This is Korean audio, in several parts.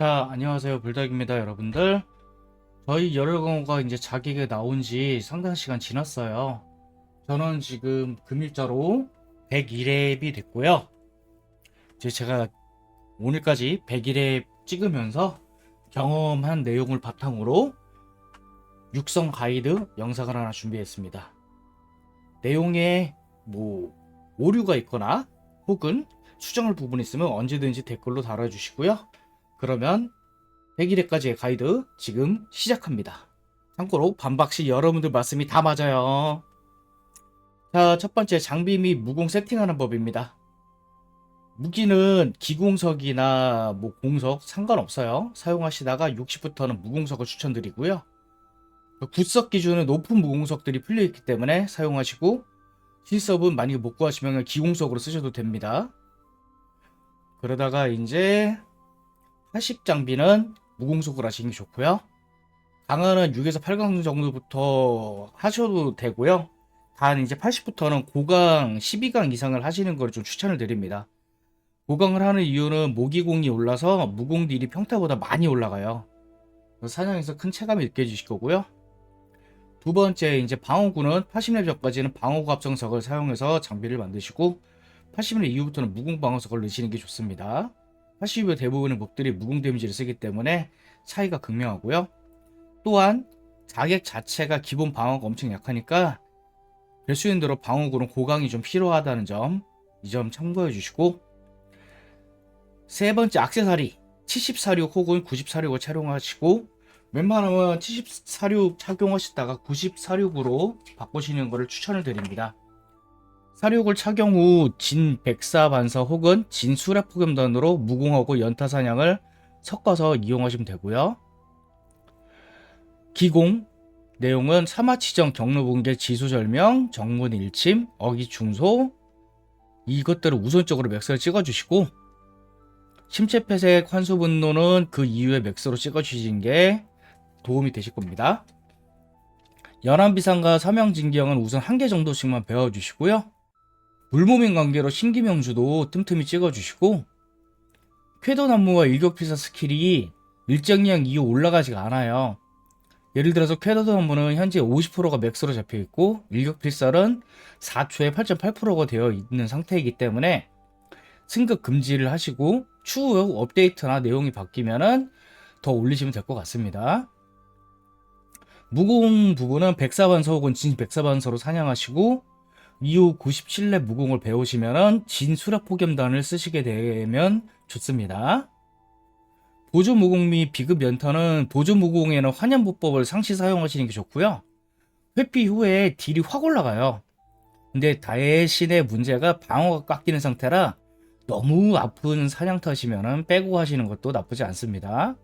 자, 안녕하세요. 불닭입니다, 여러분들. 저희 열혈광호가 이제 자기가 나온 지 상당 시간 지났어요. 저는 지금 금일자로 101회 됐고요. 이제 제가 오늘까지 101회 찍으면서 경험한 내용을 바탕으로 육성 가이드 영상을 하나 준비했습니다. 내용에 뭐 오류가 있거나 혹은 수정할 부분이 있으면 언제든지 댓글로 달아주시고요. 그러면 100일에까지의 가이드 지금 시작합니다. 참고로 반박시 여러분들 말씀이 다 맞아요. 자, 첫 번째 장비 및 무공 세팅하는 법입니다. 무기는 기공석이나 뭐 공석 상관없어요. 사용하시다가 60부터는 무공석을 추천드리고요. 굿석 기준은 높은 무공석들이 풀려있기 때문에 사용하시고 실섭은 만약에 못 구하시면 기공석으로 쓰셔도 됩니다. 그러다가 이제 80 장비는 무공속으로 하시는 게 좋고요. 강화는 6에서 8강 정도부터 하셔도 되고요. 단 이제 80부터는 고강 12강 이상을 하시는 걸 좀 추천을 드립니다. 고강을 하는 이유는 모기공이 올라서 무공 딜이 평타보다 많이 올라가요. 사냥에서 큰 체감이 느껴지실 거고요. 두 번째 이제 방어구는 80렙 전까지는 방어구 합성석을 사용해서 장비를 만드시고 80렙 이후부터는 무공 방어석을 넣으시는 게 좋습니다. 80의 대부분의 몹들이 무공 데미지를 쓰기 때문에 차이가 극명하고요. 또한 자객 자체가 기본 방어가 엄청 약하니까 별수인대로 방어구는 고강이 좀 필요하다는 점, 이 점 참고해 주시고 세 번째 악세사리 70사륙 혹은 90사륙을 착용하시고 웬만하면 70사륙 착용하시다가 90사륙으로 바꾸시는 것을 추천을 드립니다. 사륙을 착용 후 진 백사 반사 혹은 진 수렵 포겸단으로 무공하고 연타 사냥을 섞어서 이용하시면 되고요. 기공 내용은 사마치정 경로붕괴 지수절명 정문 일침 어기 중소 이것들을 우선적으로 맥스를 찍어주시고 심체폐색 환수 분노는 그 이후에 맥스로 찍어주신 게 도움이 되실 겁니다. 연안비상과 사명진경은 우선 한 개 정도씩만 배워주시고요. 물몸인 관계로 신기명주도 틈틈이 찍어주시고 쾌도나무와 일격필사 스킬이 일정량 이후 올라가지가 않아요. 예를 들어서 쾌도나무는 현재 50%가 맥스로 잡혀있고 일격필살은 4초에 8.8%가 되어 있는 상태이기 때문에 승급 금지를 하시고 추후 업데이트나 내용이 바뀌면은 더 올리시면 될 것 같습니다. 무공 부분은 백사반서 혹은 진 백사반서로 사냥하시고 이후 97렙 무공을 배우시면 진 수렵 포겸단을 쓰시게 되면 좋습니다. 보조 무공 및 비급 연타는 보조 무공에는 환연보법을 상시 사용하시는 게 좋고요. 회피 후에 딜이 확 올라가요. 근데 대신에 문제가 방어가 깎이는 상태라 너무 아픈 사냥터시면 빼고 하시는 것도 나쁘지 않습니다.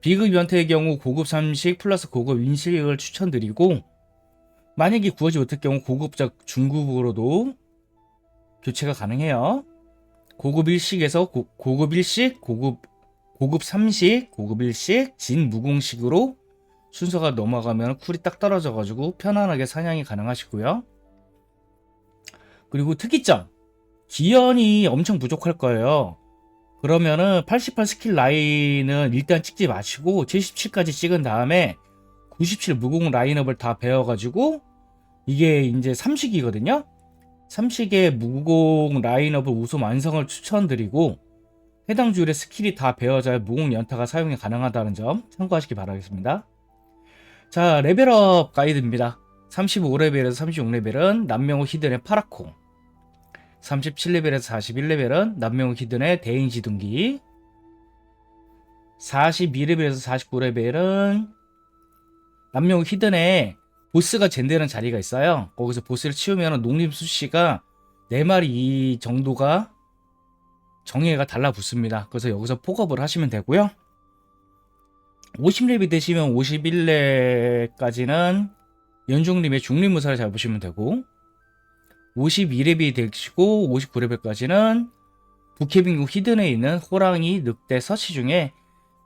비급 연태의 경우 고급 30 플러스 고급 인식을 추천드리고 만약에 구하지 못할 경우 고급작 중급으로도 교체가 가능해요. 고급 일식에서 고, 고급 일식, 고급 고급 3식, 고급 일식, 진 무공식으로 순서가 넘어가면 쿨이 딱 떨어져 가지고 편안하게 사냥이 가능하시고요. 그리고 특이점 기연이 엄청 부족할 거예요. 그러면은 88 스킬 라인은 일단 찍지 마시고 77까지 찍은 다음에 97 무공 라인업을 다 배워가지고 이게 이제 3식이거든요. 3식의 무공 라인업을 우선 완성을 추천드리고 해당 주율의 스킬이 다 배워져야 무공 연타가 사용이 가능하다는 점 참고하시기 바라겠습니다. 자 레벨업 가이드입니다. 35레벨에서 36레벨은 남명호 히든의 파라콩 37레벨에서 41레벨은 남명호 히든의 대인지둥기 42레벨에서 49레벨은 남명호 히든의 보스가 젠되는 자리가 있어요. 거기서 보스를 치우면 농림수씨가 4마리 정도가 정예가 달라붙습니다. 그래서 여기서 폭업을 하시면 되고요. 50렙이 되시면 51렙까지는 연중림의 중림무사를 잡으시면 되고 52렙이 되시고 59렙까지는 부케빙국 히든에 있는 호랑이, 늑대, 서치 중에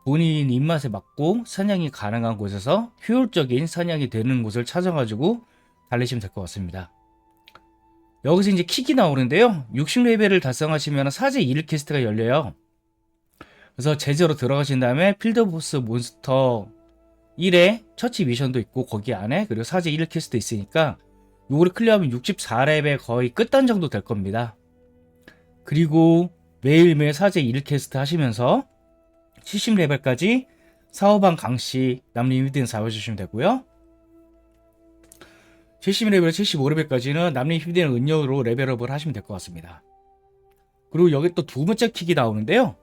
본인 입맛에 맞고 사냥이 가능한 곳에서 효율적인 사냥이 되는 곳을 찾아가지고 달리시면 될 것 같습니다. 여기서 이제 킥이 나오는데요. 60레벨을 달성하시면 사제 1캐스트가 열려요. 그래서 제재로 들어가신 다음에 필드보스 몬스터 1의 처치 미션도 있고 거기 안에 그리고 사제 1 퀘스트 있으니까 요거를 클리어하면 64렙의 거의 끝단 정도 될 겁니다. 그리고 매일매일 사제 1 퀘스트 하시면서 70레벨까지 사후방 강시 남림 히든 잡아주시면 되고요. 70레벨 75레벨까지는 남림 히든 은여로 레벨업을 하시면 될 것 같습니다. 그리고 여기 또 두 번째 킥이 나오는데요.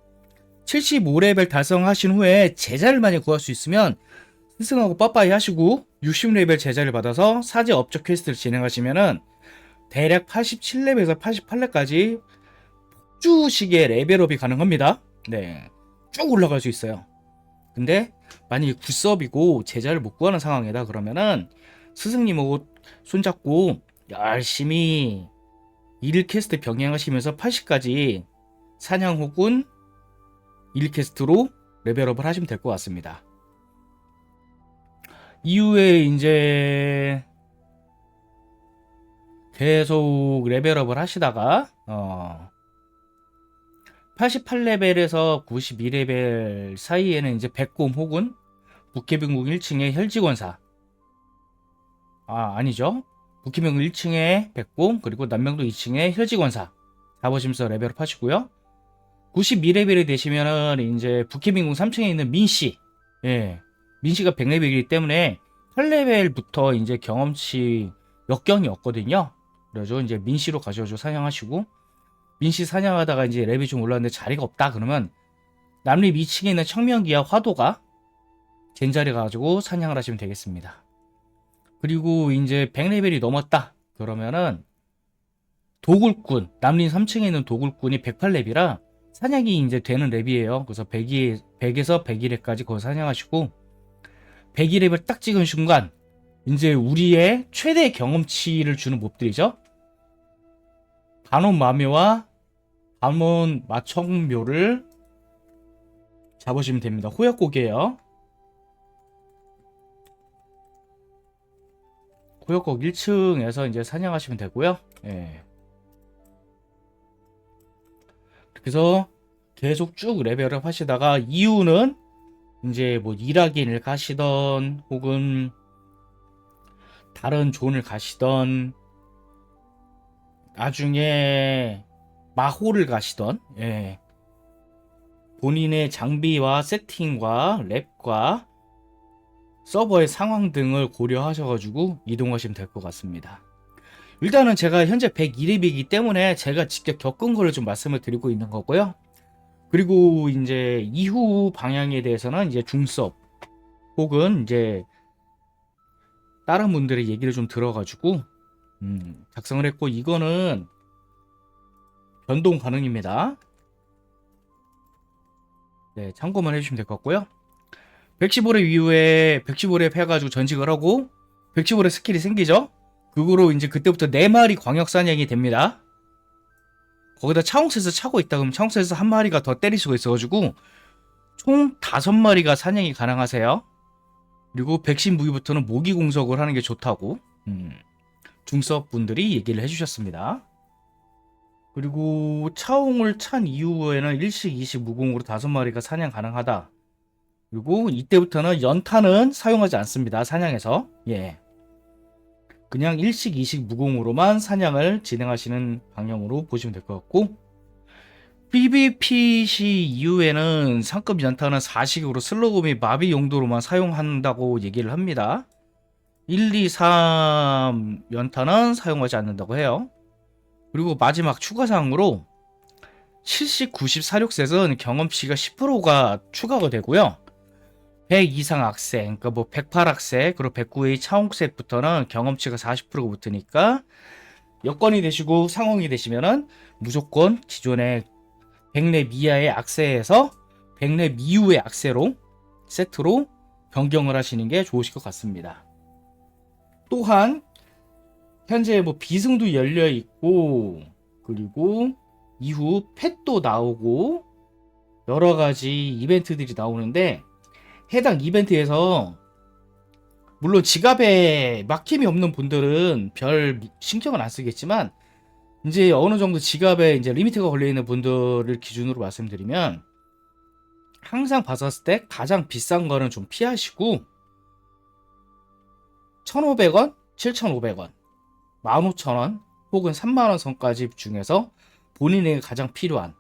75레벨 달성하신 후에 제자를 만약 구할 수 있으면 스승하고 빠빠이 하시고 60레벨 제자를 받아서 사제 업적 퀘스트를 진행하시면은 대략 87레벨에서 88레까지 폭주식의 레벨업이 가능합니다. 네. 쭉 올라갈 수 있어요. 근데 만약에 굿섭이고 제자를 못 구하는 상황이다 그러면은 스승님하고 손잡고 열심히 일 퀘스트 병행하시면서 80까지 사냥 혹은 일 퀘스트로 레벨업을 하시면 될 것 같습니다. 이후에 이제 계속 레벨업을 하시다가 어 88레벨에서 92레벨 사이에는 이제 백곰 혹은 북해병국 1층의 혈직원사. 아 아니죠? 북해병국 1층의 백곰 그리고 남명도 2층의 혈직원사. 잡으시면서 레벨업 하시고요. 92레벨이 되시면은 이제 북해병국 3층에 있는 민씨. 예 민씨가 100레벨이기 때문에 8레벨부터 이제 경험치 역경이 없거든요. 그래서 이제 민씨로 가셔서 사냥하시고 민씨 사냥하다가 이제 랩이 좀 올랐는데 자리가 없다 그러면 남립 2층에 있는 청명기와 화도가 젠자리 가지고 사냥을 하시면 되겠습니다. 그리고 이제 100레벨이 넘었다 그러면은 도굴꾼 남림 3층에 있는 도굴꾼이 108렙이라 사냥이 이제 되는 랩이에요. 그래서 100이, 100에서 101렙까지 거기 사냥하시고 102렙을 딱 찍은 순간 이제 우리의 최대 경험치를 주는 몹들이죠. 반원 마묘와 반원 마청묘를 잡으시면 됩니다. 호역곡이에요. 호역곡 1층에서 이제 사냥하시면 되고요. 예. 그래서 계속 쭉 레벨업 하시다가 이유는 이제 뭐 일하기를 가시던 혹은 다른 존을 가시던 나중에 마호를 가시던 예. 본인의 장비와 세팅과 랩과 서버의 상황 등을 고려하셔가지고 이동하시면 될 것 같습니다. 일단은 제가 현재 101렙이기 때문에 제가 직접 겪은 거를 좀 말씀을 드리고 있는 거고요. 그리고 이제 이후 방향에 대해서는 이제 중섭 혹은 이제 다른 분들의 얘기를 좀 들어가지고 음, 작성을 했고 이거는 변동 가능입니다. 네, 참고만 해주시면 될 것 같고요. 115렙 이후에 115렙 해가지고 전직을 하고 115렙 스킬이 생기죠. 그거로 이제 그때부터 4마리 광역 사냥이 됩니다. 거기다 차홍새에서 차고 있다 그러면 차홍새에서 한 마리가 더 때릴 수가 있어가지고 총 5마리가 사냥이 가능하세요. 그리고 백신 무기부터는 모기 공석을 하는 게 좋다고 음, 중섭 분들이 얘기를 해주셨습니다. 그리고 차홍을 찬 이후에는 일식, 이식, 무공으로 다섯 마리가 사냥 가능하다. 그리고 이때부터는 연탄은 사용하지 않습니다. 사냥에서 예. 그냥 일식, 이식, 무공으로만 사냥을 진행하시는 방향으로 보시면 될 것 같고 PVPC 이후에는 상급 연탄은 4식으로 슬로그 및 마비 용도로만 사용한다고 얘기를 합니다. 1, 2, 3 연탄은 사용하지 않는다고 해요. 그리고 마지막 추가사항으로 70, 90, 46셋은 경험치가 10%가 추가가 되고요. 100 이상 악세, 그러니까 뭐 108 악세, 그리고 109의 차홍셋부터는 경험치가 40%가 붙으니까 여건이 되시고 상황이 되시면은 무조건 기존의 100렙 이하의 악세에서 100렙 이후의 악세로 세트로 변경을 하시는 게 좋으실 것 같습니다. 또한 현재 뭐 비승도 열려 있고 그리고 이후 펫도 나오고 여러 가지 이벤트들이 나오는데 해당 이벤트에서 물론 지갑에 막힘이 없는 분들은 별 신경을 안 쓰겠지만 이제 어느 정도 지갑에 이제 리미트가 걸려 있는 분들을 기준으로 말씀드리면 항상 봤었을 때 가장 비싼 거는 좀 피하시고 1,500원, 7,500원, 15,000원 혹은 3만원 선까지 중에서 본인에게 가장 필요한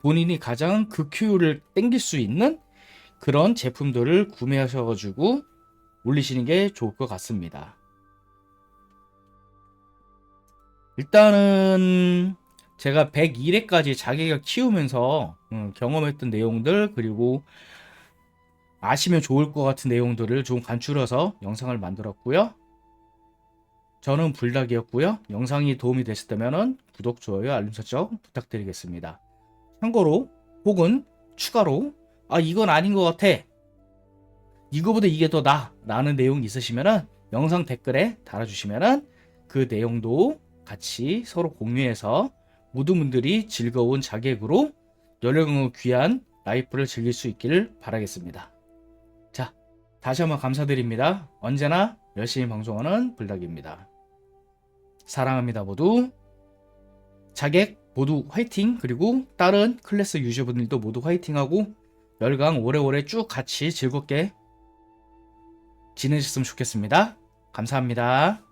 본인이 가장 극효율을 땡길 수 있는 그런 제품들을 구매하셔가지고 올리시는 게 좋을 것 같습니다. 일단은 제가 101회까지 자기가 키우면서 음, 경험했던 내용들 그리고 아시면 좋을 것 같은 내용들을 좀 간추려서 영상을 만들었고요. 저는 불닭이었고요. 영상이 도움이 되셨다면 구독, 좋아요, 알림 설정 부탁드리겠습니다. 참고로 혹은 추가로 아 이건 아닌 것 같아. 이거보다 이게 더 나아 라는 내용이 있으시면은 영상 댓글에 달아주시면은 그 내용도 같이 서로 공유해서 모든 분들이 즐거운 자객으로 여러분의 귀한 라이프를 즐길 수 있기를 바라겠습니다. 자, 다시 한번 감사드립니다. 언제나 열심히 방송하는 불닭입니다. 사랑합니다 모두. 자객 모두 화이팅! 그리고 다른 클래스 유저분들도 모두 화이팅하고 열강 오래오래 쭉 같이 즐겁게 지내셨으면 좋겠습니다. 감사합니다.